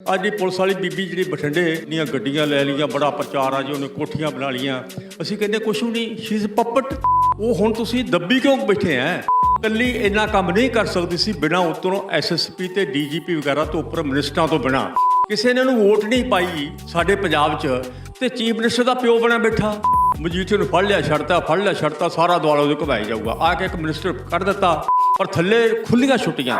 ਅੱਜ ਦੀ ਪੁਲਿਸ ਵਾਲੀ ਬੀਬੀ ਜਿਹੜੀ ਬਠਿੰਡੇ ਦੀਆਂ ਗੱਡੀਆਂ ਲੈ ਲਈਆਂ, ਬੜਾ ਪ੍ਰਚਾਰ ਆ ਜੀ, ਉਹਨੇ ਕੋਠੀਆਂ ਬਣਾ ਲਈਆਂ। ਅਸੀਂ ਕਹਿੰਦੇ, ਕੁਛ ਵੀ ਨਹੀਂ ਸ਼ੀ ਇਜ਼ ਪਪਟ ਉਹ ਹੁਣ ਤੁਸੀਂ ਦੱਬੀ ਕਿਉਂ ਬੈਠੇ ਆ ਕੱਲੀ ਇੰਨਾ ਕੰਮ ਨਹੀਂ ਕਰ ਸਕਦੀ ਸੀ ਬਿਨਾਂ ਉਤੋਂ ਐਸਐਸਪੀ ਤੇ ਡੀਜੀਪੀ ਵਗੈਰਾ ਤੋਂ ਉੱਪਰ ਮਿਨਿਸਟਰਾਂ ਤੋਂ ਬਿਨਾਂ। ਕਿਸੇ ਨੇ ਉਹਨੂੰ ਵੋਟ ਨਹੀਂ ਪਾਈ ਸਾਡੇ ਪੰਜਾਬ 'ਚ ਤੇ ਚੀਫ ਮਿਨਿਸਟਰ ਦਾ ਪਿਓ ਬਣਾ ਬੈਠਾ। ਮਜੀਠੇ ਨੂੰ ਫੜ ਲਿਆ ਛੱਡਤਾ ਫੜ ਲਿਆ ਛੱਡਤਾ ਸਾਰਾ ਦੁਆਲਾ ਉਹਦੇ ਘੁਮਾਇਆ ਜਾਊਗਾ। ਆ ਕੇ ਇੱਕ ਮਿਨਿਸਟਰ ਕੱਢ ਦਿੱਤਾ, ਪਰ ਥੱਲੇ ਖੁੱਲੀਆਂ ਛੁੱਟੀਆਂ।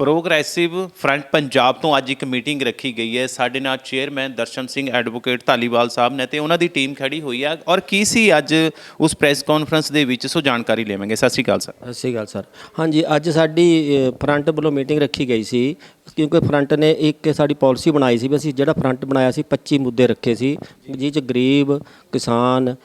ਪ੍ਰੋਗਰੈਸਿਵ ਫਰੰਟ ਪੰਜਾਬ ਤੋਂ ਅੱਜ ਇੱਕ ਮੀਟਿੰਗ ਰੱਖੀ ਗਈ ਹੈ। ਸਾਡੇ ਨਾਲ ਚੇਅਰਮੈਨ ਦਰਸ਼ਨ ਸਿੰਘ ਐਡਵੋਕੇਟ ਧਾਲੀਵਾਲ ਸਾਹਿਬ ਨੇ ਤੇ ਉਹਨਾਂ ਦੀ ਟੀਮ ਖੜੀ ਹੋਈ ਹੈ ਔਰ ਕੀ ਸੀ ਅੱਜ ਉਸ ਪ੍ਰੈਸ ਕਾਨਫਰੰਸ ਦੇ ਵਿੱਚ? ਸੋ ਜਾਣਕਾਰੀ ਲਵਾਂਗੇ। ਸਤਿ ਸ਼੍ਰੀ ਅਕਾਲ, ਸਰ। ਸਤਿ ਸ਼੍ਰੀ ਅਕਾਲ, ਸਰ। ਹਾਂਜੀ, ਅੱਜ ਸਾਡੀ ਫਰੰਟ ਵੱਲੋਂ ਮੀਟਿੰਗ ਰੱਖੀ ਗਈ ਸੀ। ਕਿਉਂਕਿ ਫਰੰਟ ਨੇ ਇੱਕ ਸਾਡੀ ਪਾਲਿਸੀ ਬਣਾਈ ਸੀ ਵੀ ਅਸੀਂ ਜਿਹੜਾ ਫਰੰਟ ਬਣਾਇਆ ਸੀ 25 ਮੁੱਦੇ ਰੱਖੇ ਸੀ। ਜਿਹ 'ਚ ਗਰੀਬ, ਕਿਸਾਨ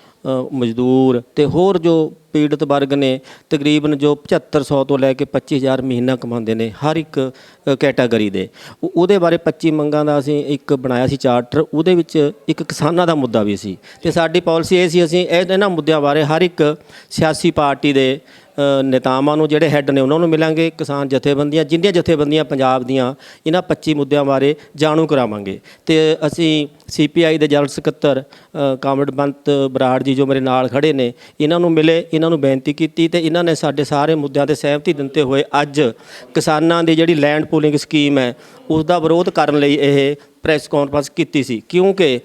ਮਜ਼ਦੂਰ ਤੇ ਹੋਰ ਜੋ ਪੀੜਤ ਵਰਗ ਨੇ, ਤਕਰੀਬਨ ਜੋ 7500 ਤੋਂ ਲੈ ਕੇ 25000 ਮਹੀਨਾ ਕਮਾਉਂਦੇ ਨੇ ਹਰ ਇੱਕ ਕੈਟਾਗਰੀ ਦੇ। ਉਹਦੇ ਬਾਰੇ 25 ਮੰਗਾਂ ਦਾ ਅਸੀਂ ਇੱਕ ਬਣਾਇਆ ਸੀ ਚਾਰਟਰ ਉਹਦੇ ਵਿੱਚ ਇੱਕ ਕਿਸਾਨਾਂ ਦਾ ਮੁੱਦਾ ਵੀ ਸੀ। ਤੇ ਸਾਡੀ ਪਾਲਿਸੀ ਇਹ ਸੀ, ਅਸੀਂ ਇਹ- ਇਹਨਾਂ ਮੁੱਦਿਆਂ ਬਾਰੇ ਹਰ ਇੱਕ ਸਿਆਸੀ ਪਾਰਟੀ ਦੇ ਨੇਤਾਵਾਂ ਨੂੰ ਜਿਹੜੇ ਹੈੱਡ ਨੇ ਉਹਨਾਂ ਨੂੰ ਮਿਲਾਂਗੇ, ਕਿਸਾਨ ਜਥੇਬੰਦੀਆਂ, ਜਿੰਨੀਆਂ ਜਥੇਬੰਦੀਆਂ ਪੰਜਾਬ ਦੀਆਂ, ਇਹਨਾਂ 25 ਮੁੱਦਿਆਂ ਬਾਰੇ ਜਾਣੂ ਕਰਾਵਾਂਗੇ। ਤੇ ਅਸੀਂ ਸੀਪੀਆਈ ਦੇ ਜਨਰਲ ਸਕੱਤਰ ਅ, ਕਾਮਰੇਡ ਬੰਤ ਬਰਾੜ ਜੀ ਜੋ ਮੇਰੇ ਨਾਲ ਖੜੇ ਨੇ ਇਹਨਾਂ ਨੂੰ ਮਿਲੇ ਇਹਨਾਂ ਨੂੰ ਬੇਨਤੀ ਕੀਤੀ ਤੇ ਇਹਨਾਂ ਨੇ ਸਾਡੇ ਸਾਰੇ ਮੁੱਦਿਆਂ ਤੇ ਸਹਿਮਤੀ ਦਿੰਦੇ ਹੋਏ ਅੱਜ ਕਿਸਾਨਾਂ ਦੀ ਜਿਹੜੀ ਲੈਂਡ ਪੂਲਿੰਗ ਸਕੀਮ ਹੈ ਉਸ ਦਾ ਵਿਰੋਧ ਕਰਨ ਲਈ ਇਹ ਪ੍ਰੈਸ ਕਾਨਫਰੰਸ ਕੀਤੀ ਸੀ। ਕਿਉਂਕਿ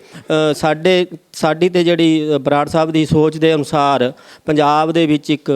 ਸਾਡੇ ਸਾਡੀ ਤੇ ਜਿਹੜੀ ਬਰਾੜ ਸਾਹਿਬ ਦੀ ਸੋਚ ਦੇ ਅਨੁਸਾਰ ਪੰਜਾਬ ਦੇ ਵਿੱਚ ਇੱਕ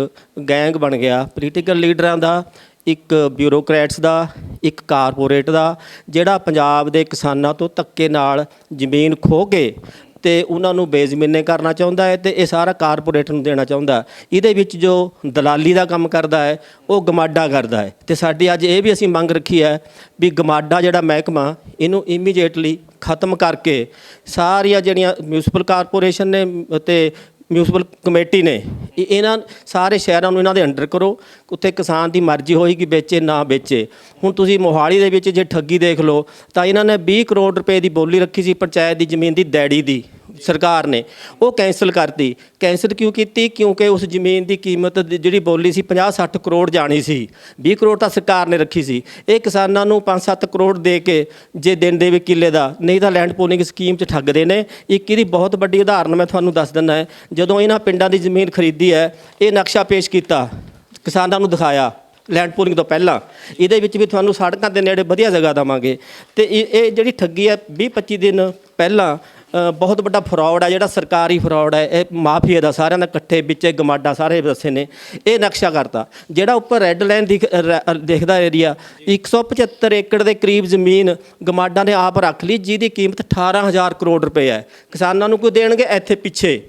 ਗੈਂਗ ਬਣ ਗਿਆ। ਪੋਲੀਟੀਕਲ ਲੀਡਰਾਂ ਦਾ ਇੱਕ ਬਿਊਰੋਕਰੈਟਸ ਦਾ, ਇੱਕ ਕਾਰਪੋਰੇਟ ਦਾ, ਜਿਹੜਾ ਪੰਜਾਬ ਦੇ ਕਿਸਾਨਾਂ ਤੋਂ ਧੱਕੇ ਨਾਲ ਜ਼ਮੀਨ ਖੋਹ ਕੇ ਤੇ ਉਹਨਾਂ ਨੂੰ ਬੇਜ਼ਮੀਨੇ ਕਰਨਾ ਚਾਹੁੰਦਾ ਹੈ ਤੇ ਇਹ ਸਾਰਾ ਕਾਰਪੋਰੇਟ ਨੂੰ ਦੇਣਾ ਚਾਹੁੰਦਾ ਇਹਦੇ ਵਿੱਚ ਜੋ ਦਲਾਲੀ ਦਾ ਕੰਮ ਕਰਦਾ ਹੈ, ਉਹ ਗਮਾਡਾ ਕਰਦਾ ਹੈ। ਤੇ ਸਾਡੀ ਅੱਜ ਇਹ ਵੀ ਅਸੀਂ ਮੰਗ ਰੱਖੀ ਹੈ ਵੀ ਗਮਾਡਾ ਜਿਹੜਾ ਮਹਿਕਮਾ, ਇਹਨੂੰ ਇਮੀਡੀਏਟਲੀ ਖਤਮ ਕਰਕੇ ਸਾਰੀਆਂ ਜਿਹੜੀਆਂ ਮਿਊਨਿਸਪਲ ਕਾਰਪੋਰੇਸ਼ਨ ਨੇ ਤੇ ਮਿਊਨਿਸਪਲ ਕਮੇਟੀ ਨੇ, ਇਹ- ਇਹਨਾਂ ਸਾਰੇ ਸ਼ਹਿਰਾਂ ਨੂੰ ਇਹਨਾਂ ਦੇ ਅੰਡਰ ਕਰੋ, ਉੱਥੇ ਕਿਸਾਨ ਦੀ ਮਰਜ਼ੀ ਹੋਏਗੀ, ਵੇਚੇ ਨਾ ਵੇਚੇ। ਹੁਣ ਤੁਸੀਂ ਮੋਹਾਲੀ ਦੇ ਵਿੱਚ ਜੇ ਠੱਗੀ ਦੇਖ ਲਓ, ਤਾਂ ਇਹਨਾਂ ਨੇ 20 ਕਰੋੜ ਰੁਪਏ ਦੀ ਬੋਲੀ ਰੱਖੀ ਸੀ, ਪੰਚਾਇਤ ਦੀ ਜ਼ਮੀਨ ਦੀ, ਡੈਡੀ ਦੀ। ਸਰਕਾਰ ਨੇ, ਉਹ ਕੈਂਸਲ ਕਰਤੀ। ਕੈਂਸਲ ਕਿਉਂ ਕੀਤੀ? ਕਿਉਂਕਿ ਉਸ ਜ਼ਮੀਨ ਦੀ ਕੀਮਤ ਦੀ ਜਿਹੜੀ ਬੋਲੀ ਸੀ 50-60 ਕਰੋੜ ਜਾਣੀ ਸੀ। 20 ਕਰੋੜ ਤਾਂ ਸਰਕਾਰ ਨੇ ਰੱਖੀ ਸੀ। ਇਹ ਕਿਸਾਨਾਂ ਨੂੰ 5-7 ਕਰੋੜ ਦੇ ਕੇ ਜੇ ਦਿਨ ਦੇਵੇ ਕਿੱਲੇ ਦਾ, ਨਹੀਂ ਤਾਂ ਲੈਂਡ ਪੋਲਿੰਗ ਸਕੀਮ 'ਚ ਠੱਗਦੇ ਨੇ। ਇੱਕ ਇਹਦੀ ਬਹੁਤ ਵੱਡੀ ਉਦਾਹਰਨ ਮੈਂ ਤੁਹਾਨੂੰ ਦੱਸ ਦਿੰਦਾ ਹੈ। ਜਦੋਂ ਇਹਨਾਂ ਪਿੰਡਾਂ ਦੀ ਜ਼ਮੀਨ ਖਰੀਦੀ ਹੈ, ਇਹ ਨਕਸ਼ਾ ਪੇਸ਼ ਕੀਤਾ, ਕਿਸਾਨਾਂ ਨੂੰ ਦਿਖਾਇਆ ਲੈਂਡ ਪੂਲਿੰਗ ਤੋਂ ਪਹਿਲਾਂ। ਇਹਦੇ ਵਿੱਚ ਵੀ ਤੁਹਾਨੂੰ ਸੜਕਾਂ ਦੇ ਨੇੜੇ ਵਧੀਆ ਜਗ੍ਹਾ ਦੇਵਾਂਗੇ। ਤੇ ਇਹ ਇਹ ਜਿਹੜੀ ਠੱਗੀ ਹੈ 20 25 ਦਿਨ ਪਹਿਲਾਂ ਬਹੁਤ ਵੱਡਾ ਫਰਾਡ ਹੈ ਜਿਹੜਾ ਸਰਕਾਰੀ ਫਰਾਡ ਹੈ ਇਹ ਮਾਫੀਆ ਦਾ, ਸਾਰਿਆਂ ਦਾ ਇਕੱਠੇ ਵਿੱਚ ਗਮਾਡਾ ਸਾਰੇ ਦੱਸੇ ਨੇ, ਇਹ ਨਕਸ਼ਾ ਕਰਤਾ, ਜਿਹੜਾ ਉੱਪਰ ਰੈੱਡ ਲਾਈਨ ਦਿਖ ਰ- ਦਿਖਦਾ ਏਰੀਆ 175 ਏਕੜ ਦੇ ਕਰੀਬ ਜ਼ਮੀਨ ਗਮਾਡਾ ਨੇ ਆਪ ਰੱਖ ਲਈ, ਜਿਹਦੀ ਕੀਮਤ 18000 ਕਰੋੜ ਰੁਪਏ ਹੈ। ਕਿਸਾਨਾਂ ਨੂੰ ਕੋਈ ਦੇਣਗੇ? ਇੱਥੇ ਪਿੱਛੇ।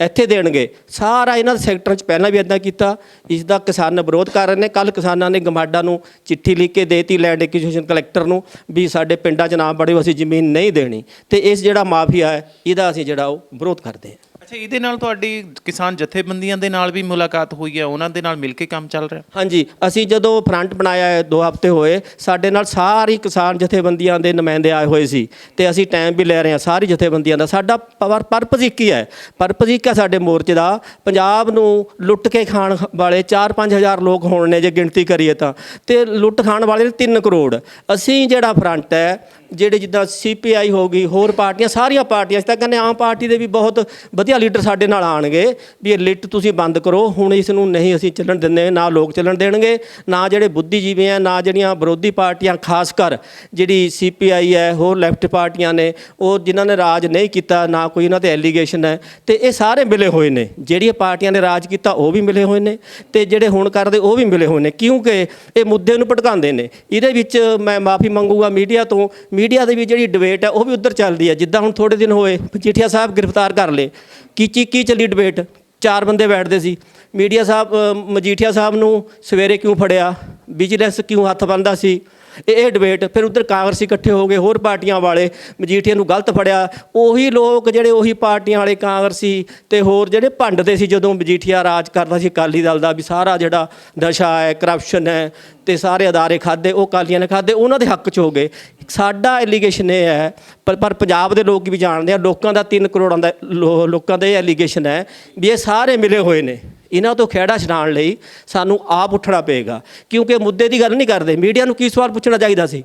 ਇੱਥੇ ਦੇਣਗੇ। ਸਾਰਾ ਇਹਨਾਂ ਦੇ ਸੈਕਟਰਾਂ 'ਚ ਪਹਿਲਾਂ ਵੀ ਇਦਾਂ ਕੀਤਾ। ਇਸ ਦਾ ਕਿਸਾਨ ਵਿਰੋਧ ਕਰ ਰਹੇ ਨੇ। ਕੱਲ ਕਿਸਾਨਾਂ ਨੇ ਗਮਾਡਾ ਨੂੰ ਚਿੱਠੀ ਲਿਖ ਕੇ ਦੇਤੀ ਲੈਂਡ ਐਕੁਜੀਸ਼ਨ ਕਲੈਕਟਰ ਨੂੰ, ਵੀ ਸਾਡੇ ਪਿੰਡਾਂ 'ਚ ਨਾ ਬੜੇ ਅਸੀਂ ਜ਼ਮੀਨ ਨਹੀਂ ਦੇਣੀ। ਤੇ ਇਸ ਜਿਹੜਾ ਮਾਫੀਆ ਹੈ, ਇਹਦਾ ਅਸੀਂ ਜਿਹੜਾ ਉਹ ਵਿਰੋਧ ਕਰਦੇ ਹਾਂ। ਅੱਛਾ ਇਹਦੇ ਨਾਲ ਤੁਹਾਡੀ ਕਿਸਾਨ ਜਥੇਬੰਦੀਆਂ ਦੇ ਨਾਲ ਵੀ ਮੁਲਾਕਾਤ ਹੋਈ ਹੈ ਉਹਨਾਂ ਦੇ ਨਾਲ ਮਿਲ ਕੇ ਕੰਮ ਚੱਲ ਰਿਹਾ? ਹਾਂਜੀ ਅਸੀਂ ਜਦੋਂ ਫਰੰਟ ਬਣਾਇਆ ਹੈ, ਦੋ ਹਫ਼ਤੇ ਹੋਏ ਸਾਡੇ ਨਾਲ ਸਾਰੀ ਕਿਸਾਨ ਜਥੇਬੰਦੀਆਂ ਦੇ ਨੁਮਾਇੰਦੇ ਆਏ ਹੋਏ ਸੀ ਤੇ ਅਸੀਂ ਟਾਈਮ ਵੀ ਲੈ ਰਹੇ ਹਾਂ ਸਾਰੀ ਜਥੇਬੰਦੀਆਂ ਦਾ। ਸਾਡਾ ਪਰਪਸ ਇੱਕ ਹੀ ਹੈ। ਪਰਪਸ ਇੱਕ ਹੈ ਸਾਡੇ ਮੋਰਚੇ ਦਾ। ਪੰਜਾਬ ਨੂੰ ਲੁੱਟ ਕੇ ਖਾਣ ਵਾਲੇ 4-5 ਹਜ਼ਾਰ ਲੋਕ ਹੋਣ ਨੇ ਜੇ ਗਿਣਤੀ ਕਰੀਏ ਤਾਂ। ਤੇ ਲੁੱਟ ਖਾਣ ਵਾਲੇ 3 ਕਰੋੜ। ਅਸੀਂ ਜਿਹੜਾ ਫਰੰਟ ਹੈ ਜਿਹੜੇ ਜਿੱਦਾਂ ਸੀਪੀਆਈ ਹੋ ਗਈ ਹੋਰ ਪਾਰਟੀਆਂ ਸਾਰੀਆਂ ਪਾਰਟੀਆਂ ਅਸੀਂ ਤਾਂ ਕਹਿੰਦੇ ਆਮ ਪਾਰਟੀ ਦੇ ਵੀ ਬਹੁਤ ਵਧੀਆ ਲੀਡਰ ਸਾਡੇ ਨਾਲ ਆਣਗੇ ਵੀ ਇਹ ਲਿਟ ਤੁਸੀਂ ਬੰਦ ਕਰੋ, ਹੁਣ ਇਸ ਨੂੰ ਨਹੀਂ ਅਸੀਂ ਚੱਲਣ ਦਿੰਦੇ, ਨਾ ਲੋਕ ਚੱਲਣ ਦੇਣਗੇ, ਨਾ ਜਿਹੜੇ ਬੁੱਧੀਜੀਵੀ ਆ, ਨਾ ਜਿਹੜੀਆਂ ਵਿਰੋਧੀ ਪਾਰਟੀਆਂ, ਖਾਸ ਕਰ ਜਿਹੜੀ ਸੀਪੀਆਈ ਹੈ, ਹੋਰ ਲੈਫਟ ਪਾਰਟੀਆਂ ਨੇ, ਉਹ ਜਿਨ੍ਹਾਂ ਨੇ ਰਾਜ ਨਹੀਂ ਕੀਤਾ, ਨਾ ਕੋਈ ਇਹਨਾਂ ਤੇ ਐਲੀਗੇਸ਼ਨ ਹੈ, ਤੇ ਇਹ ਸਾਰੇ ਮਿਲੇ ਹੋਏ ਨੇ, ਜਿਹੜੀਆਂ ਪਾਰਟੀਆਂ ਨੇ ਰਾਜ ਕੀਤਾ, ਉਹ ਵੀ ਮਿਲੇ ਹੋਏ ਨੇ, ਤੇ ਜਿਹੜੇ ਹੁਣ ਕਰਦੇ, ਉਹ ਵੀ ਮਿਲੇ ਹੋਏ ਨੇ, ਕਿਉਂਕਿ ਇਹ ਮੁੱਦੇ ਨੂੰ ਭਟਕਾਉਂਦੇ ਨੇ, ਇਹਦੇ ਵਿੱਚ ਮੈਂ ਮਾਫੀ ਮੰਗੂਗਾ ਮੀਡੀਆ ਤੋਂ, ਮੀਡੀਆ ਦੇ ਵੀ ਜਿਹੜੀ ਡਿਬੇਟ ਹੈ, ਉਹ ਵੀ ਉੱਧਰ ਚੱਲਦੀ ਹੈ, ਜਿੱਦਾਂ ਹੁਣ ਥੋੜੇ ਦਿਨ ਹੋਏ, ਮਜੀਠੀਆ ਸਾਹਿਬ ਗ੍ਰਿਫਤਾਰ ਕਰ ਲਏ ਕੀ ਚੀ, ਕੀ ਚੱਲੀ ਡਿਬੇਟ ਚਾਰ ਬੰਦੇ ਬੈਠਦੇ ਸੀ। ਮੀਡੀਆ ਸਾਹਿਬ ਮਜੀਠੀਆ ਸਾਹਿਬ ਨੂੰ ਸਵੇਰੇ ਕਿਉਂ ਫੜਿਆ? ਵਿਜੀਲੈਂਸ ਕਿਉਂ ਹੱਥ ਬੰਨਦਾ ਸੀ? ਇਹ ਡਿਬੇਟ ਫਿਰ ਉਧਰ ਕਾਂਗਰਸੀ ਇਕੱਠੇ ਹੋ ਗਏ, ਹੋਰ ਪਾਰਟੀਆਂ ਵਾਲੇ ਮਜੀਠੀਆ ਨੂੰ ਗਲਤ ਫੜਿਆ। ਉਹੀ ਲੋਕ ਜਿਹੜੇ ਉਹੀ ਪਾਰਟੀਆਂ ਵਾਲੇ ਕਾਂਗਰਸੀ ਤੇ ਹੋਰ ਜਿਹੜੇ ਭੰਡਦੇ ਸੀ ਜਦੋਂ ਮਜੀਠੀਆ ਰਾਜ ਕਰਦਾ ਸੀ ਅਕਾਲੀ ਦਲ ਦਾ ਵੀ ਸਾਰਾ ਜਿਹੜਾ ਨਸ਼ਾ ਹੈ ਕਰਪਸ਼ਨ ਹੈ ਤੇ ਸਾਰੇ ਅਦਾਰੇ ਖਾਦੇ ਉਹ ਕਾਲੀਆਂ ਨੇ ਖਾਦੇ ਉਹਨਾਂ ਦੇ ਹੱਕ 'ਚ ਹੋ ਗਏ। ਸਾਡਾ ਐਲੀਗੇਸ਼ਨ ਇਹ ਹੈ, ਪਰ ਪਰ ਪੰਜਾਬ ਦੇ ਲੋਕ ਵੀ ਜਾਣਦੇ ਆ, ਲੋਕਾਂ ਦਾ 3 ਕਰੋੜਾਂ ਦਾ ਲੋ- ਲੋਕਾਂ ਦਾ ਇਹ ਐਲੀਗੇਸ਼ਨ ਹੈ ਵੀ ਇਹ ਸਾਰੇ ਮਿਲੇ ਹੋਏ ਨੇ। ਇਹਨਾਂ ਤੋਂ ਖਹਿੜਾ ਛਡਾਉਣ ਲਈ ਸਾਨੂੰ ਆਪ ਉੱਠਣਾ ਪਏਗਾ। ਕਿਉਂਕਿ ਮੁੱਦੇ ਦੀ ਗੱਲ ਨਹੀਂ ਕਰਦੇ। ਮੀਡੀਆ ਨੂੰ ਕੀ ਸਵਾਲ ਪੁੱਛਣਾ ਚਾਹੀਦਾ ਸੀ?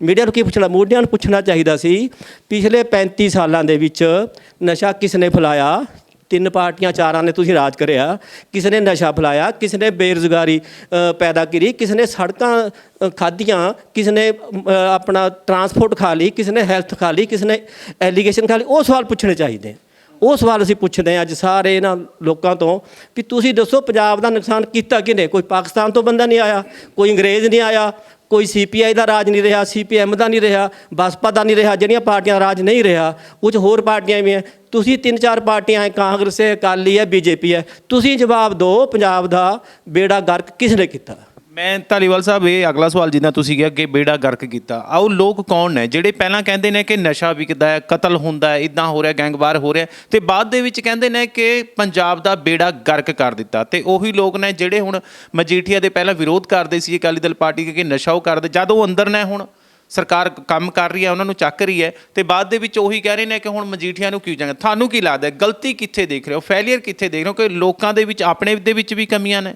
ਮੀਡੀਆ ਨੂੰ ਕੀ ਪੁੱਛਣਾ? ਮੀਡੀਆ ਨੂੰ ਪੁੱਛਣਾ ਚਾਹੀਦਾ ਸੀ, ਪਿਛਲੇ 35 ਸਾਲਾਂ ਦੇ ਵਿੱਚ ਨਸ਼ਾ ਕਿਸ ਨੇ ਫੈਲਾਇਆ? ਤਿੰਨ ਪਾਰਟੀਆਂ, ਚਾਰਾਂ ਨੇ ਤੁਸੀਂ ਰਾਜ ਕਰਿਆ। ਕਿਸ ਨੇ ਨਸ਼ਾ ਫੈਲਾਇਆ? ਕਿਸ ਨੇ ਬੇਰੁਜ਼ਗਾਰੀ ਪੈਦਾ ਕਰੀ ਕਿਸ ਨੇ ਸੜਕਾਂ ਖਾਧੀਆਂ? ਕਿਸ ਨੇ ਆਪਣਾ ਟਰਾਂਸਪੋਰਟ ਖਾ ਲਈ? ਕਿਸ ਨੇ ਹੈਲਥ ਖਾ ਲਈ? ਕਿਸ ਨੇ ਐਲੀਗੇਸ਼ਨ ਖਾ ਲਈ? ਉਹ ਸਵਾਲ ਪੁੱਛਣੇ ਚਾਹੀਦੇ। ਉਹ ਸਵਾਲ ਅਸੀਂ ਪੁੱਛਦੇ ਹਾਂ ਅੱਜ ਸਾਰੇ ਇਹਨਾਂ ਲੋਕਾਂ ਤੋਂ ਕਿ ਤੁਸੀਂ ਦੱਸੋ ਪੰਜਾਬ ਦਾ ਨੁਕਸਾਨ ਕੀਤਾ ਕਿਹਨੇ? ਕੋਈ ਪਾਕਿਸਤਾਨ ਤੋਂ ਬੰਦਾ ਨਹੀਂ ਆਇਆ, ਕੋਈ ਅੰਗਰੇਜ਼ ਨਹੀਂ ਆਇਆ, ਕੋਈ ਸੀਪੀਆਈ ਦਾ ਰਾਜ ਨਹੀਂ ਰਿਹਾ ਸੀਪੀਐਮ ਦਾ ਨਹੀਂ ਰਿਹਾ, ਬਸਪਾ ਦਾ ਨਹੀਂ ਰਿਹਾ, ਜਿਹੜੀਆਂ ਪਾਰਟੀਆਂ ਦਾ ਰਾਜ ਨਹੀਂ ਰਿਹਾ, ਉਹ 'ਚ ਹੋਰ ਪਾਰਟੀਆਂ ਵੀ ਹੈ। ਤੁਸੀਂ ਤਿੰਨ ਚਾਰ ਪਾਰਟੀਆਂ ਹੈ, ਕਾਂਗਰਸ ਹੈ, ਅਕਾਲੀ ਹੈ, ਬੀਜੇਪੀ ਹੈ। ਤੁਸੀਂ ਜਵਾਬ ਦਿਓ, ਪੰਜਾਬ ਦਾ ਬੇੜਾ ਗਰਕ ਕਿਸ ਨੇ ਕੀਤਾ? ਮੈਂ ਧਾਲੀਵਾਲ ਸਾਹਿਬ, ਇਹ ਅਗਲਾ ਸਵਾਲ ਜਿੱਦਾਂ ਤੁਸੀਂ ਕਿਹਾ ਕਿ ਬੇੜਾ ਗਰਕ ਕੀਤਾ। ਆਓ ਲੋਕ ਕੌਣ ਨੇ? ਜਿਹੜੇ ਪਹਿਲਾਂ ਕਹਿੰਦੇ ਨੇ ਕਿ ਨਸ਼ਾ ਵਿਕਦਾ ਹੈ, ਕਤਲ ਹੁੰਦਾ ਹੈ ਇਦਾਂ ਹੋ ਰਿਹਾ, ਗੈਂਗਵਾਰ ਹੋ ਰਿਹਾ, ਤੇ ਬਾਅਦ ਦੇ ਵਿੱਚ ਕਹਿੰਦੇ ਨੇ ਕਿ ਪੰਜਾਬ ਦਾ ਬੇੜਾ ਗਰਕ ਕਰ ਦਿੱਤਾ। ਤੇ ਉਹੀ ਲੋਕ ਨੇ ਜਿਹੜੇ ਹੁਣ ਮਜੀਠੀਆ ਦੇ ਪਹਿਲਾਂ ਵਿਰੋਧ ਕਰਦੇ ਸੀ, ਅਕਾਲੀ ਦਲ ਪਾਰਟੀ ਕਿ ਨਸ਼ਾ ਉਹ ਕਰਦੇ, ਜਦ ਉਹ ਅੰਦਰ ਨੇ ਹੁਣ, ਸਰਕਾਰ ਕੰਮ ਕਰ ਰਹੀ ਹੈ, ਉਹਨਾਂ ਨੂੰ ਚੱਕ ਰਹੀ ਹੈ, ਤੇ ਬਾਅਦ ਦੇ ਵਿੱਚ ਉਹੀ ਕਹਿ ਰਹੇ ਨੇ ਕਿ ਹੁਣ ਮਜੀਠੀਆ ਨੂੰ ਕਿਉਂ ਜਾਂਗੇ ਤੁਹਾਨੂੰ ਕੀ ਲੱਗਦਾ ਗਲਤੀ ਕਿੱਥੇ ਦੇਖ ਰਹੇ ਹੋ ਫੇਲਿਅਰ ਕਿੱਥੇ ਦੇਖ ਰਹੇ ਹੋ ਕਿ ਲੋਕਾਂ ਦੇ ਵਿੱਚ, ਆਪਣੇ ਦੇ ਵਿੱਚ ਵੀ ਕਮੀਆਂ ਨੇ?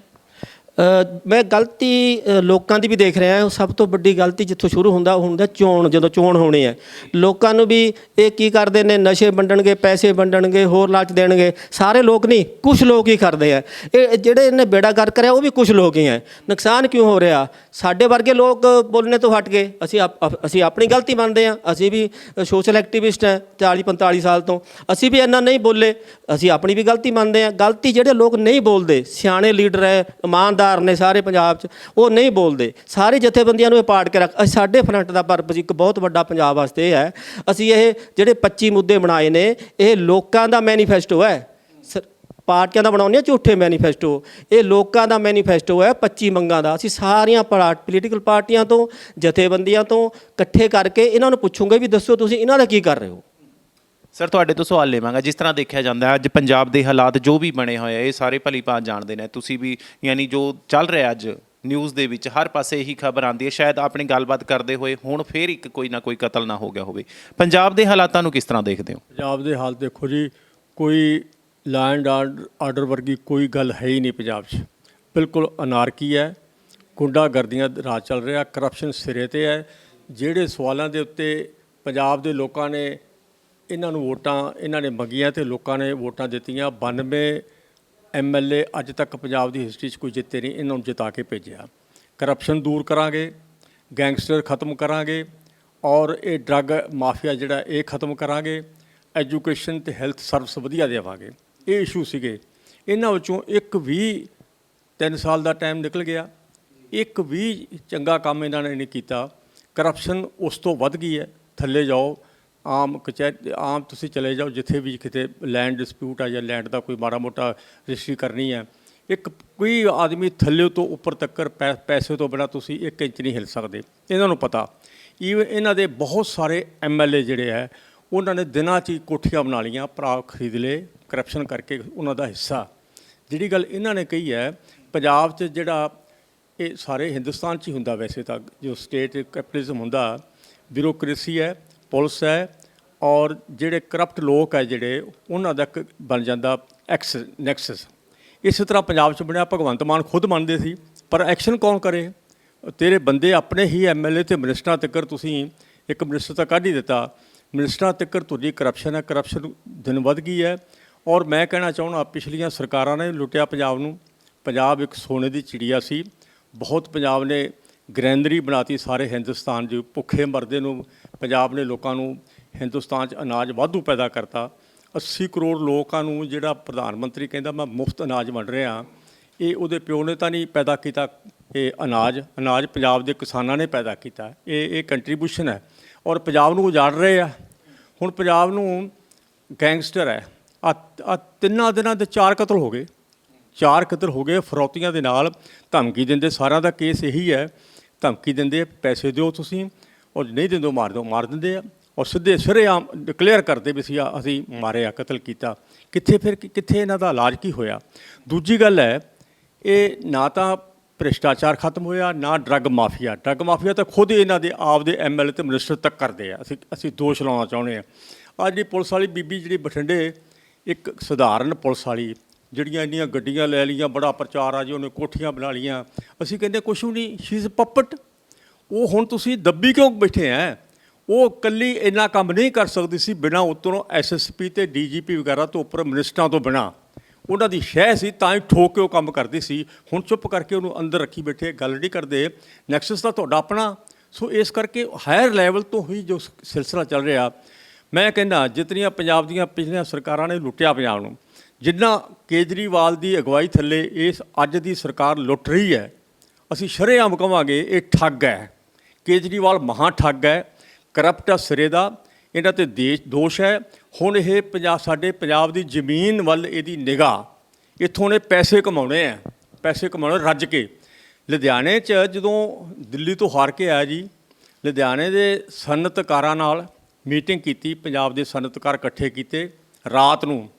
ਮੈਂ ਗਲਤੀ ਲੋਕਾਂ ਦੀ ਵੀ ਦੇਖ ਰਿਹਾ ਸਭ ਤੋਂ ਵੱਡੀ ਗਲਤੀ ਜਿੱਥੋਂ ਸ਼ੁਰੂ ਹੁੰਦਾ, ਉਹ ਹੁੰਦਾ ਚੋਣ, ਜਦੋਂ ਚੋਣ ਹੋਣੀ ਹੈ। ਲੋਕਾਂ ਨੂੰ ਵੀ ਇਹ ਕੀ ਕਰਦੇ ਨੇ? ਨਸ਼ੇ ਵੰਡਣਗੇ, ਪੈਸੇ ਵੰਡਣਗੇ, ਹੋਰ ਲਾਲਚ ਦੇਣਗੇ। ਸਾਰੇ ਲੋਕ ਨਹੀਂ ਕੁਝ ਲੋਕ ਹੀ ਕਰਦੇ ਆ। ਇਹ ਜਿਹੜੇ ਇਹਨੇ ਬੇੜਾ ਕਰ ਕਰਿਆ, ਉਹ ਵੀ ਕੁਝ ਲੋਕ ਹੀ ਹੈ ਨੁਕਸਾਨ ਕਿਉਂ ਹੋ ਰਿਹਾ? ਸਾਡੇ ਵਰਗੇ ਲੋਕ ਬੋਲਣੇ ਤੋਂ ਹਟ ਗਏ ਅਸੀਂ ਆਪ- ਅਸੀਂ ਆਪਣੀ ਗਲਤੀ ਮੰਨਦੇ ਹਾਂ। ਅਸੀਂ ਵੀ ਸੋਸ਼ਲ ਐਕਟਿਵਿਸਟ ਹੈ 40 45 ਸਾਲ ਤੋਂ। ਅਸੀਂ ਵੀ ਇੰਨਾ ਨਹੀਂ ਬੋਲੇ। ਅਸੀਂ ਆਪਣੀ ਵੀ ਗਲਤੀ ਮੰਨਦੇ ਹਾਂ। ਗਲਤੀ ਜਿਹੜੇ ਲੋਕ ਨਹੀਂ ਬੋਲਦੇ, ਸਿਆਣੇ ਲੀਡਰ ਹੈ, ਇਮਾਨਦਾਰ ਨੇ ਸਾਰੇ ਪੰਜਾਬ 'ਚ, ਉਹ ਨਹੀਂ ਬੋਲਦੇ। ਸਾਰੇ ਜਥੇਬੰਦੀਆਂ ਨੂੰ ਇਹ ਪਾੜ ਕੇ ਰੱਖ। ਅਸੀਂ ਸਾਡੇ ਫਰੰਟ ਦਾ ਪਰਪਸ ਇੱਕ ਬਹੁਤ ਵੱਡਾ ਪੰਜਾਬ ਵਾਸਤੇ ਇਹ ਹੈ। ਅਸੀਂ ਇਹ ਜਿਹੜੇ 25 ਮੁੱਦੇ ਬਣਾਏ ਨੇ, ਇਹ ਲੋਕਾਂ ਦਾ ਮੈਨੀਫੈਸਟੋ ਹੈ। ਸਰ- ਪਾਰਟੀਆਂ ਦਾ ਬਣਾਉਂਦੇ ਆ ਝੂਠੇ ਮੈਨੀਫੈਸਟੋ ਇਹ ਲੋਕਾਂ ਦਾ ਮੈਨੀਫੈਸਟੋ ਹੈ 25 ਮੰਗਾਂ ਦਾ। ਅਸੀਂ ਸਾਰੀਆਂ ਪੋਲੀਟੀਕਲ ਪਾਰਟੀਆਂ ਤੋਂ, ਜਥੇਬੰਦੀਆਂ ਤੋਂ ਇਕੱਠੇ ਕਰਕੇ ਇਹਨਾਂ ਨੂੰ ਪੁੱਛੂਗੇ ਵੀ ਦੱਸੋ ਤੁਸੀਂ ਇਹਨਾਂ ਦਾ ਕੀ ਕਰ ਰਹੇ ਹੋ? ਸਰ ਤੁਹਾਡੇ ਤੋਂ ਸਵਾਲ ਲਵਾਂਗਾ। ਜਿਸ ਤਰ੍ਹਾਂ ਦੇਖਿਆ ਜਾਂਦਾ ਹੈ ਅੱਜ ਪੰਜਾਬ ਦੇ ਹਾਲਾਤ ਜੋ ਵੀ ਬਣੇ ਹੋਏ ਆ, ਇਹ ਸਾਰੇ ਭਲੀ ਭਾਂਤ ਜਾਣਦੇ ਨੇ। ਤੁਸੀਂ ਵੀ, ਯਾਨੀ ਜੋ ਚੱਲ ਰਿਹਾ ਅੱਜ ਨਿਊਜ਼ ਦੇ ਵਿੱਚ, ਹਰ ਪਾਸੇ ਇਹੀ ਖਬਰ ਆਉਂਦੀ ਹੈ। ਸ਼ਾਇਦ ਆਪਣੀ ਗੱਲਬਾਤ ਕਰਦੇ ਹੋਏ ਹੁਣ ਫੇਰ ਇੱਕ ਕੋਈ ਨਾ ਕੋਈ ਕਤਲ ਨਾ ਹੋ ਗਿਆ ਹੋਵੇ। ਪੰਜਾਬ ਦੇ ਹਾਲਾਤਾਂ ਨੂੰ ਕਿਸ ਤਰ੍ਹਾਂ ਦੇਖਦੇ ਹੋ? ਪੰਜਾਬ ਦੇ ਹਾਲ ਦੇਖੋ ਜੀ, ਕੋਈ ਲੈਂਡ ਆਰਡਰ ਵਰਗੀ ਕੋਈ ਗੱਲ ਹੈ ਹੀ ਨਹੀਂ ਪੰਜਾਬ 'ਚ। ਬਿਲਕੁਲ ਅਨਾਰਕੀ ਹੈ, ਗੁੰਡਾਗਰਦੀਆਂ ਰਾਜ ਚੱਲ ਰਿਹਾ ਕਰਪਸ਼ਨ ਸਿਰੇ ਤੇ ਹੈ। ਜਿਹੜੇ ਸਵਾਲਾਂ ਦੇ ਉੱਤੇ ਪੰਜਾਬ ਦੇ ਲੋਕਾਂ ਨੇ ਇਹਨਾਂ ਨੂੰ ਵੋਟਾਂ, ਇਹਨਾਂ ਨੇ ਮੰਗੀਆਂ ਤੇ ਲੋਕਾਂ ਨੇ ਵੋਟਾਂ ਦਿੱਤੀਆਂ। 92 ਐਮਐਲਏ ਅੱਜ ਤੱਕ ਪੰਜਾਬ ਦੀ ਹਿਸਟਰੀ 'ਚ ਕੋਈ ਜਿੱਤੇ ਨਹੀਂ, ਇਹਨਾਂ ਨੂੰ ਜਿਤਾ ਕੇ ਭੇਜਿਆ। ਕਰਪਸ਼ਨ ਦੂਰ ਕਰਾਂਗੇ ਗੈਂਗਸਟਰ ਖਤਮ ਕਰਾਂਗੇ ਔਰ ਇਹ ਡਰੱਗ ਮਾਫੀਆ ਜਿਹੜਾ, ਇਹ ਖਤਮ ਕਰਾਂਗੇ। ਐਜੂਕੇਸ਼ਨ ਤੇ ਹੈਲਥ ਸਰਵਿਸ ਵਧੀਆ ਦੇਵਾਂਗੇ। ਇਹ ਇਸ਼ੂ ਸੀਗੇ। ਇਹਨਾਂ ਵਿੱਚੋਂ ਇੱਕ ਵੀ 3 ਸਾਲ ਦਾ ਟਾਈਮ ਨਿਕਲ ਗਿਆ। ਇੱਕ ਵੀ ਚੰਗਾ ਕੰਮ ਇਹਨਾਂ ਨੇ ਨਹੀਂ ਕੀਤਾ। ਕਰਪਸ਼ਨ ਉਸ ਤੋਂ ਵੱਧ ਗਈ ਹੈ। ਥੱਲੇ ਜਾਓ। ਆਮ ਕਚਹਿਰੀ ਆਮ ਤੁਸੀਂ ਚਲੇ ਜਾਓ, ਜਿੱਥੇ ਵੀ ਕਿਤੇ ਲੈਂਡ ਡਿਸਪਿਊਟ ਆ ਜਾਂ ਲੈਂਡ ਦਾ ਕੋਈ ਮਾੜਾ ਮੋਟਾ ਰਜਿਸਟਰੀ ਕਰਨੀ ਹੈ ਇੱਕ ਕੋਈ ਆਦਮੀ ਥੱਲੇ ਤੋਂ ਉੱਪਰ ਤੱਕ ਪੈਸੇ ਤੋਂ ਬਿਨਾ ਤੁਸੀਂ 1 ਇੰਚ ਨਹੀਂ ਹਿਲ ਸਕਦੇ। ਇਹਨਾਂ ਨੂੰ ਪਤਾ। ਈਵਨ ਇਹਨਾਂ ਦੇ ਬਹੁਤ ਸਾਰੇ ਐਮਐਲਏ ਜਿਹੜੇ ਹੈ ਉਹਨਾਂ ਨੇ ਦਿਨਾਂ 'ਚ ਹੀ ਕੋਠੀਆਂ ਬਣਾ ਲਈਆਂ, ਭਰਾ ਖਰੀਦ ਲਏ ਕਰਪਸ਼ਨ ਕਰਕੇ ਉਹਨਾਂ ਦਾ ਹਿੱਸਾ। ਜਿਹੜੀ ਗੱਲ ਇਹਨਾਂ ਨੇ ਕਹੀ ਹੈ, ਪੰਜਾਬ 'ਚ ਜਿਹੜਾ ਇਹ ਸਾਰੇ ਹਿੰਦੁਸਤਾਨ 'ਚ ਹੀ ਹੁੰਦਾ ਵੈਸੇ ਤਾਂ, ਜੋ ਸਟੇਟ ਕੈਪੀਟਲਿਜ਼ਮ ਹੁੰਦਾ ਬਿਊਰੋਕ੍ਰੇਸੀ ਹੈ ਪੁਲਿਸ ਹੈ ਔਰ ਜਿਹੜੇ ਕਰਪਟ ਲੋਕ ਹੈ ਜਿਹੜੇ, ਉਹਨਾਂ ਦਾ ਇੱਕ ਬਣ ਜਾਂਦਾ ਐਕਸ ਨੈਕਸਸ ਇਸੇ ਤਰ੍ਹਾਂ ਪੰਜਾਬ 'ਚ ਬਣਿਆ ਭਗਵੰਤ ਮਾਨ ਖੁਦ ਮੰਨਦੇ ਸੀ, ਪਰ ਐਕਸ਼ਨ ਕੌਣ ਕਰੇ? ਤੇਰੇ ਬੰਦੇ ਆਪਣੇ ਹੀ ਐਮਐਲਏ ਤੇ ਮਿਨਿਸਟਰਾਂ ਤੱਕ ਤੁਸੀਂ ਇੱਕ ਮਿਨਿਸਟਰ ਤਾਂ ਕੱਢ ਹੀ ਦਿੱਤਾ। ਮਿਨਿਸਟਰਾਂ ਤੱਕ ਤੁਹਾਡੀ ਕਰਪਸ਼ਨ ਹੈ ਕਰਪਸ਼ਨ ਦਿਨ ਵੱਧ ਗਈ ਹੈ। ਔਰ ਮੈਂ ਕਹਿਣਾ ਚਾਹੁੰਦਾ, ਪਿਛਲੀਆਂ ਸਰਕਾਰਾਂ ਨੇ ਲੁੱਟਿਆ ਪੰਜਾਬ ਨੂੰ। ਪੰਜਾਬ ਇੱਕ ਸੋਨੇ ਦੀ ਚਿੜੀਆ ਸੀ। ਬਹੁਤ ਪੰਜਾਬ ਨੇ ਗ੍ਰੈਂਡਰੀ ਬਣਾਤੀ ਸਾਰੇ ਹਿੰਦੁਸਤਾਨ 'ਚ ਭੁੱਖੇ ਮਰਦੇ ਨੂੰ, ਪੰਜਾਬ ਨੇ ਲੋਕਾਂ ਨੂੰ, ਹਿੰਦੁਸਤਾਨ 'ਚ ਅਨਾਜ ਵਾਧੂ ਪੈਦਾ ਕਰਤਾ। 80 ਕਰੋੜ ਲੋਕਾਂ ਨੂੰ ਜਿਹੜਾ ਪ੍ਰਧਾਨ ਮੰਤਰੀ ਕਹਿੰਦਾ, ਮੈਂ ਮੁਫਤ ਅਨਾਜ ਵੰਡ ਰਿਹਾ ਇਹ ਉਹਦੇ ਪਿਓ ਨੇ ਤਾਂ ਨਹੀਂ ਪੈਦਾ ਕੀਤਾ, ਇਹ ਅਨਾਜ ਅਨਾਜ ਪੰਜਾਬ ਦੇ ਕਿਸਾਨਾਂ ਨੇ ਪੈਦਾ ਕੀਤਾ। ਇਹ ਇਹ ਕੰਟਰੀਬਿਊਸ਼ਨ ਹੈ। ਔਰ ਪੰਜਾਬ ਨੂੰ ਉਜਾੜ ਰਹੇ ਆ। ਹੁਣ ਪੰਜਾਬ ਨੂੰ ਗੈਂਗਸਟਰ ਹੈ। ਆ ਤਿੰਨਾਂ ਦਿਨਾਂ ਦੇ ਚਾਰ ਕਤਲ ਹੋ ਗਏ। ਚਾਰ ਕਤਲ ਹੋ ਗਏ। ਫਰੌਤੀਆਂ ਦੇ ਨਾਲ ਧਮਕੀ ਦਿੰਦੇ ਸਾਰਿਆਂ ਦਾ ਕੇਸ ਇਹੀ ਹੈ ਧਮਕੀ ਦਿੰਦੇ ਆ, ਪੈਸੇ ਦਿਓ ਤੁਸੀਂ ਔਰ ਨਹੀਂ ਦਿੰਦੇ ਮਾਰ ਦਿਓ ਮਾਰ ਦਿੰਦੇ ਆ ਔਰ ਸਿੱਧੇ ਸਿਰੇਆਮ ਡਿਕਲੇਅਰ ਕਰਦੇ ਵੀ ਸੀ ਅਸੀਂ ਮਾਰਿਆ ਕਤਲ ਕੀਤਾ। ਕਿੱਥੇ ਫਿਰ ਕਿੱਥੇ ਇਹਨਾਂ ਦਾ ਇਲਾਜ ਕੀ ਹੋਇਆ? ਦੂਜੀ ਗੱਲ ਹੈ ਇਹ ਨਾ ਤਾਂ ਭ੍ਰਿਸ਼ਟਾਚਾਰ ਖਤਮ ਹੋਇਆ ਨਾ ਡਰੱਗ ਮਾਫੀਆ ਡਰੱਗ ਮਾਫੀਆ ਤਾਂ ਖੁਦ ਹੀ ਇਹਨਾਂ ਦੇ ਆਪ ਦੇ ਐਮਐਲਏ ਤੇ ਮਿਨਿਸਟਰ ਤੱਕ ਕਰਦੇ ਆ। ਅਸੀਂ ਅਸੀਂ ਦੋਸ਼ ਲਾਉਣਾ ਚਾਹੁੰਦੇ ਆ। ਅੱਜ ਦੀ ਪੁਲਿਸ ਵਾਲੀ ਬੀਬੀ ਜਿਹੜੀ ਬਠਿੰਡੇ ਇੱਕ ਸਧਾਰਨ ਪੁਲਿਸ ਵਾਲੀ ਜਿਹੜੀਆਂ ਇੰਨੀਆਂ ਗੱਡੀਆਂ ਲੈ ਲਈਆਂ, ਬੜਾ ਪ੍ਰਚਾਰ ਆ ਜੀ, ਉਹਨੇ ਕੋਠੀਆਂ ਬਣਾ ਲਈਆਂ। ਅਸੀਂ ਕਹਿੰਦੇ, ਕੁਛ ਵੀ ਨਹੀਂ ਸ਼ੀ ਇਜ਼ ਪਪਟ ਉਹ ਹੁਣ ਤੁਸੀਂ ਦੱਬੀ ਕਿਉਂ ਬੈਠੇ ਆ ਉਹ ਕੱਲੀ ਇੰਨਾ ਕੰਮ ਨਹੀਂ ਕਰ ਸਕਦੀ ਸੀ, ਬਿਨਾ ਉੱਤੋਂ ਐਸਐਸਪੀ ਤੇ ਡੀਜੀਪੀ ਵਗੈਰਾ ਤੋਂ ਉੱਪਰ ਮਿਨਿਸਟਰਾਂ ਤੋਂ ਬਿਨਾ। ਉਹਨਾਂ ਦੀ ਸ਼ਹਿ ਸੀ, ਤਾਂ ਹੀ ਠੋਕ ਕੇ ਉਹ ਕੰਮ ਕਰਦੀ ਸੀ। ਹੁਣ ਚੁੱਪ ਕਰਕੇ ਉਹਨੂੰ ਅੰਦਰ ਰੱਖੀ ਬੈਠੇ, ਗੱਲ ਨਹੀਂ ਕਰਦੇ। ਨੈਕਸਸ ਦਾ ਤੁਹਾਡਾ ਆਪਣਾ। ਸੋ ਇਸ ਕਰਕੇ ਹਾਇਰ ਲੈਵਲ ਤੋਂ ਹੀ ਜੋ ਸਿਲਸਿਲਾ ਚੱਲ ਰਿਹਾ। ਮੈਂ ਕਹਿੰਦਾ, ਜਿਤਨੀਆਂ ਪੰਜਾਬ ਦੀਆਂ ਪਿਛਲੀਆਂ ਸਰਕਾਰਾਂ ਨੇ ਲੁੱਟਿਆ ਪੰਜਾਬ ਨੂੰ ਜਿੰਨਾ ਕੇਜਰੀਵਾਲ ਦੀ ਅਗਵਾਈ ਥੱਲੇ ਇਸ ਅੱਜ ਦੀ ਸਰਕਾਰ ਲੁੱਟ ਰਹੀ ਹੈ, ਅਸੀਂ ਸ਼ਰੇਆਮ ਕਵਾਂਗੇ ਇਹ ਠੱਗ ਹੈ। ਕੇਜਰੀਵਾਲ ਮਹਾ ਠੱਗ ਹੈ ਕਰਪਟ ਆ ਸਿਰੇ ਦਾ, ਇਹਨਾਂ ਤੇ ਦੇਸ਼ ਦੋਸ਼ ਹੈ। ਹੁਣ ਇਹ ਪੰਜਾਬ ਸਾਡੇ ਪੰਜਾਬ ਦੀ ਜ਼ਮੀਨ ਵੱਲ ਇਹਦੀ ਨਿਗਾਹ, ਇੱਥੋਂ ਨੇ ਪੈਸੇ ਕਮਾਉਣੇ ਆ, ਪੈਸੇ ਕਮਾਉਣੇ ਰੱਜ ਕੇ। ਲੁਧਿਆਣੇ 'ਚ ਜਦੋਂ ਦਿੱਲੀ ਤੋਂ ਹਾਰ ਕੇ ਆਇਆ ਜੀ, ਲੁਧਿਆਣੇ ਦੇ ਸਨਅਤਕਾਰਾਂ ਨਾਲ ਮੀਟਿੰਗ ਕੀਤੀ, ਪੰਜਾਬ ਦੇ ਸਨਅਤਕਾਰ ਇਕੱਠੇ ਕੀਤੇ, ਰਾਤ ਨੂੰ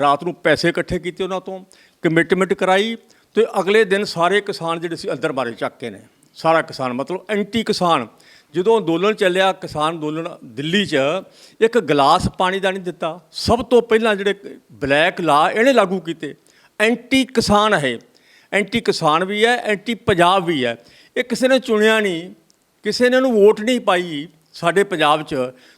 ਰਾਤ ਨੂੰ ਪੈਸੇ ਇਕੱਠੇ ਕੀਤੇ ਉਹਨਾਂ ਤੋਂ ਕਮਿਟਮੈਂਟ ਕਰਾਈ ਤੇ ਅਗਲੇ ਦਿਨ ਸਾਰੇ ਕਿਸਾਨ ਜਿਹੜੇ ਸੀ ਅੰਦਰ ਮਾਰੇ ਚੱਕ ਕੇ ਨੇ। ਸਾਰਾ ਕਿਸਾਨ, ਮਤਲਬ ਐਂਟੀ ਕਿਸਾਨ ਜਦੋਂ ਅੰਦੋਲਨ ਚੱਲਿਆ, ਕਿਸਾਨ ਅੰਦੋਲਨ ਦਿੱਲੀ 'ਚ, ਇੱਕ ਗਲਾਸ ਪਾਣੀ ਦਾ ਨਹੀਂ ਦਿੱਤਾ। ਸਭ ਤੋਂ ਪਹਿਲਾਂ ਜਿਹੜੇ ਬਲੈਕ ਲਾ, ਇਹਨੇ ਲਾਗੂ ਕੀਤੇ। ਐਂਟੀ ਕਿਸਾਨ ਹੈ ਐਂਟੀ ਕਿਸਾਨ ਵੀ ਹੈ ਐਂਟੀ ਪੰਜਾਬ ਵੀ ਹੈ। ਇਹ ਕਿਸੇ ਨੇ ਚੁਣਿਆ ਨਹੀਂ, ਕਿਸੇ ਨੇ ਉਹਨੂੰ ਵੋਟ ਨਹੀਂ ਪਾਈ ਸਾਡੇ ਪੰਜਾਬ 'ਚ।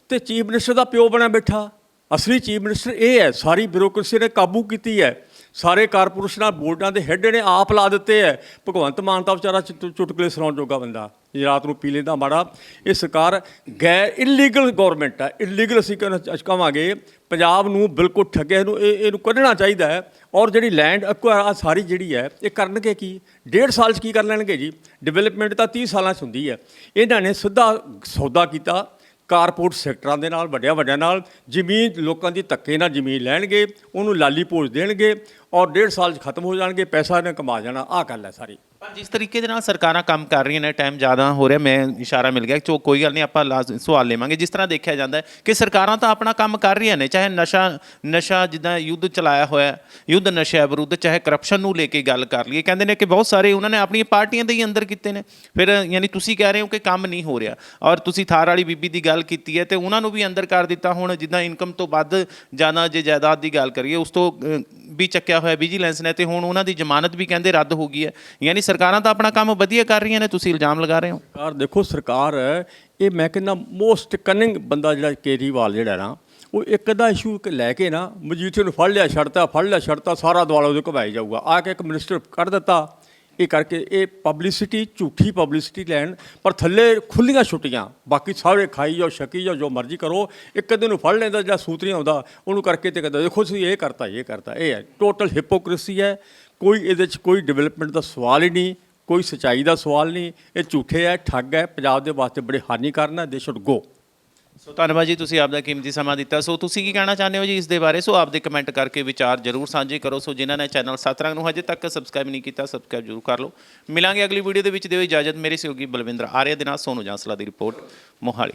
ਤੇ ਚੀਫ ਮਿਨਿਸਟਰ ਦਾ ਪਿਓ ਬਣਾ ਬੈਠਾ। ਅਸਲੀ ਚੀਫ ਮਿਨਿਸਟਰ ਇਹ ਹੈ, ਸਾਰੀ ਬਿਊਰੋਕ੍ਰੇਸੀ ਨੇ ਕਾਬੂ ਕੀਤੀ ਹੈ। ਸਾਰੇ ਕਾਰਪੋਰੇਸ਼ਨਾਂ, ਬੋਰਡਾਂ ਦੇ ਹੈੱਡ ਨੇ ਆਪ ਲਾ ਦਿੱਤੇ ਹੈ। ਭਗਵੰਤ ਮਾਨ ਤਾਂ ਵਿਚਾਰਾ ਚੁ- ਚੁਟਕਲੇ ਸੁਣਾਉਣ ਜੋਗਾ ਬੰਦਾ। ਜੇ ਰਾਤ ਨੂੰ ਪੀ ਲੈਂਦਾ ਮਾੜਾ। ਇਹ ਸਰਕਾਰ ਗੈਰ ਇਲੀਗਲ ਗਵਰਨਮੈਂਟ ਹੈ। ਇਲੀਗਲ ਅਸੀਂ ਕਹਿਣਾ ਕਹਾਂਗੇ ਪੰਜਾਬ ਨੂੰ ਬਿਲਕੁਲ ਠੱਗਿਆ, ਇਹਨੂੰ, ਇਹ, ਇਹਨੂੰ ਕੱਢਣਾ ਚਾਹੀਦਾ ਹੈ। ਔਰ ਜਿਹੜੀ ਲੈਂਡ ਆ, ਸਾਰੀ ਜਿਹੜੀ ਹੈ, ਇਹ ਕਰਨਗੇ ਕੀ? ਡੇਢ ਸਾਲ 'ਚ ਕੀ ਕਰ ਲੈਣਗੇ ਜੀ? ਡਿਵੈਲਪਮੈਂਟ ਤਾਂ 30 ਸਾਲਾਂ 'ਚ ਹੁੰਦੀ ਹੈ। ਇਹਨਾਂ ਨੇ ਸਿੱਧਾ ਸੌਦਾ ਕੀਤਾ। ਕਾਰਪੋਰੇਟ ਸੈਕਟਰਾਂ ਦੇ ਨਾਲ ਵੱਡਿਆਂ ਵੱਡਿਆਂ ਨਾਲ ਜ਼ਮੀਨ ਲੋਕਾਂ ਦੀ ਧੱਕੇ ਨਾਲ ਜ਼ਮੀਨ ਲੈਣਗੇ, ਉਹਨੂੰ ਲਾਲੀ ਭੋਜ ਦੇਣਗੇ ਔਰ ਡੇਢ ਸਾਲ 'ਚ ਖਤਮ ਹੋ ਜਾਣਗੇ ਪੈਸਾ ਇਹਨੇ ਕਮਾ ਜਾਣਾ ਆਹ ਗੱਲ ਹੈ ਸਾਰੀ। ਪਰ ਜਿਸ ਤਰੀਕੇ ਦੇ ਨਾਲ ਸਰਕਾਰਾਂ ਕੰਮ ਕਰ ਰਹੀਆਂ ਨੇ ਟਾਈਮ ਜ਼ਿਆਦਾ ਹੋ ਰਿਹਾ ਮੈਂ ਇਸ਼ਾਰਾ ਮਿਲ ਗਿਆ ਚੋ ਕੋਈ ਗੱਲ ਨਹੀਂ ਆਪਾਂ ਲਾਜ਼- ਸਵਾਲ ਲਵਾਂਗੇ। ਜਿਸ ਤਰ੍ਹਾਂ ਦੇਖਿਆ ਜਾਂਦਾ ਹੈ ਕਿ ਸਰਕਾਰਾਂ ਤਾਂ ਆਪਣਾ ਕੰਮ ਕਰ ਰਹੀਆਂ ਨੇ ਚਾਹੇ ਨਸ਼ਾ ਨਸ਼ਾ ਜਿੱਦਾਂ ਯੁੱਧ ਚਲਾਇਆ ਹੋਇਆ ਹੈ, ਯੁੱਧ ਨਸ਼ਿਆਂ ਵਿਰੁੱਧ ਚਾਹੇ ਕਰਪਸ਼ਨ ਨੂੰ ਲੈ ਕੇ ਗੱਲ ਕਰ ਲਈਏ ਕਹਿੰਦੇ ਨੇ ਕਿ ਬਹੁਤ ਸਾਰੇ ਉਹਨਾਂ ਨੇ ਆਪਣੀਆਂ ਪਾਰਟੀਆਂ ਦੇ ਹੀ ਅੰਦਰ ਕੀਤੇ ਨੇ। ਫਿਰ ਯਾਨੀ ਤੁਸੀਂ ਕਹਿ ਰਹੇ ਹੋ ਕਿ ਕੰਮ ਨਹੀਂ ਹੋ ਰਿਹਾ ਔਰ ਤੁਸੀਂ ਥਾਰ ਵਾਲੀ ਬੀਬੀ ਦੀ ਗੱਲ ਕੀਤੀ ਹੈ ਤੇ ਉਹਨਾਂ ਨੂੰ ਵੀ ਅੰਦਰ ਕਰ ਦਿੱਤਾ ਹੁਣ ਜਿੱਦਾਂ ਇਨਕਮ ਤੋਂ ਵੱਧ ਜ਼ਿਆਦਾ ਜੇ ਜਾਇਦਾਦ ਦੀ ਗੱਲ ਕਰੀਏ ਉਸ ਤੋਂ ਅ, ਵੀ ਚੱਕਿਆ ਹੋਇਆ ਵਿਜੀਲੈਂਸ ਨੇ ਤੇ ਹੁਣ ਉਹਨਾਂ ਦੀ ਜ਼ਮਾਨਤ ਵੀ ਕਹਿੰਦੇ ਰੱਦ ਹੋ ਗਈ ਹੈ। ਯਾਨੀ ਸਰਕਾਰਾਂ ਤਾਂ ਆਪਣਾ ਕੰਮ ਵਧੀਆ ਕਰ ਰਹੀਆਂ ਨੇ, ਤੁਸੀਂ ਇਲਜ਼ਾਮ ਲਗਾ ਰਹੇ ਹੋ? ਸਰਕਾਰ, ਦੇਖੋ ਸਰਕਾਰ, ਇਹ ਮੈਂ ਕਹਿੰਦਾ ਮੋਸਟ ਕਨਿੰਗ ਬੰਦਾ ਜਿਹੜਾ ਕੇਜਰੀਵਾਲ ਜਿਹੜਾ ਨਾ, ਉਹ ਇੱਕ ਦਾ ਇਸ਼ੂ ਲੈ ਕੇ ਨਾ ਮਜੀਠੇ ਨੂੰ ਫੜ ਲਿਆ, ਛੱਡਤਾ, ਫੜ ਲਿਆ, ਛੱਡਤਾ, ਸਾਰਾ ਦੁਆਲਾ ਉਹਦੇ ਘਵਾਈ ਜਾਊਗਾ। ਆ ਕੇ ਇੱਕ ਮਿਨਿਸਟਰ ਕੱਢ ਦਿੱਤਾ। ਇਹ ਕਰਕੇ ਇਹ ਪਬਲਿਸਿਟੀ ਝੂਠੀ ਪਬਲਿਸਿਟੀ ਲੈਣ, ਪਰ ਥੱਲੇ ਖੁੱਲੀਆਂ ਛੁੱਟੀਆਂ। ਬਾਕੀ ਸਾਰੇ ਖਾਈ ਜਾਓ, ਛਕੀ ਜਾਓ, ਜੋ ਮਰਜ਼ੀ ਕਰੋ, ਇੱਕ ਦਿਨ ਨੂੰ ਫੜ ਲੈਂਦਾ ਜਿਹੜਾ ਸੂਤਰੀ ਆਉਂਦਾ, ਉਹਨੂੰ ਕਰਕੇ ਤੇ ਕਹਿੰਦਾ, ਦੇਖੋ ਤੁਸੀਂ ਇਹ ਕਰਤਾ ਇਹ ਕਰਤਾ। ਇਹ ਹੈ। ਟੋਟਲ ਹਿਪੋਕ੍ਰੇਸੀ ਹੈ। ਕੋਈ ਇਹਦੇ 'ਚ ਕੋਈ ਡਿਵੈਲਪਮੈਂਟ ਦਾ ਸਵਾਲ ਹੀ ਨਹੀਂ, ਕੋਈ ਸਚਾਈ ਦਾ ਸਵਾਲ ਨਹੀਂ। ਇਹ ਝੂਠੇ ਹੈ, ਠੱਗ ਹੈ। ਪੰਜਾਬ ਦੇ ਵਾਸਤੇ ਬੜੇ ਹਾਨੀਕਾਰਨ ਹੈ। ਦੇ ਸ਼ੁੱਡ ਗੋ ਸੋ ਧੰਨਵਾਦ ਜੀ, ਤੁਸੀਂ ਆਪਦਾ ਕੀਮਤੀ ਸਮਾਂ ਦਿੱਤਾ। ਸੋ ਤੁਸੀਂ ਕੀ ਕਹਿਣਾ ਚਾਹੁੰਦੇ ਹੋ ਜੀ ਇਸ ਦੇ ਬਾਰੇ? ਸੋ ਆਪਦੇ ਕਮੈਂਟ ਕਰਕੇ ਵਿਚਾਰ ਜਰੂਰ ਸਾਂਝੇ ਕਰੋ। ਸੋ ਜਿਨ੍ਹਾਂ ਨੇ ਚੈਨਲ ਸਤਰੰਗ ਨੂੰ ਹਜੇ ਤੱਕ ਸਬਸਕ੍ਰਾਈਬ ਨਹੀਂ ਕੀਤਾ ਸਬਸਕ੍ਰਾਈਬ ਜਰੂਰ ਕਰ ਲਓ। ਮਿਲਾਂਗੇ ਅਗਲੀ ਵੀਡੀਓ ਦੇ ਵਿੱਚ। ਦਿਓ ਇਜਾਜ਼ਤ। ਮੇਰੇ ਸਹਿਯੋਗੀ ਬਲਵਿੰਦਰ ਆਰਿਆ ਦੇ ਨਾਲ ਸੋਨੂ ਜਾਂਸਲਾ ਦੀ ਰਿਪੋਰਟ ਮੋਹਾਲੀ।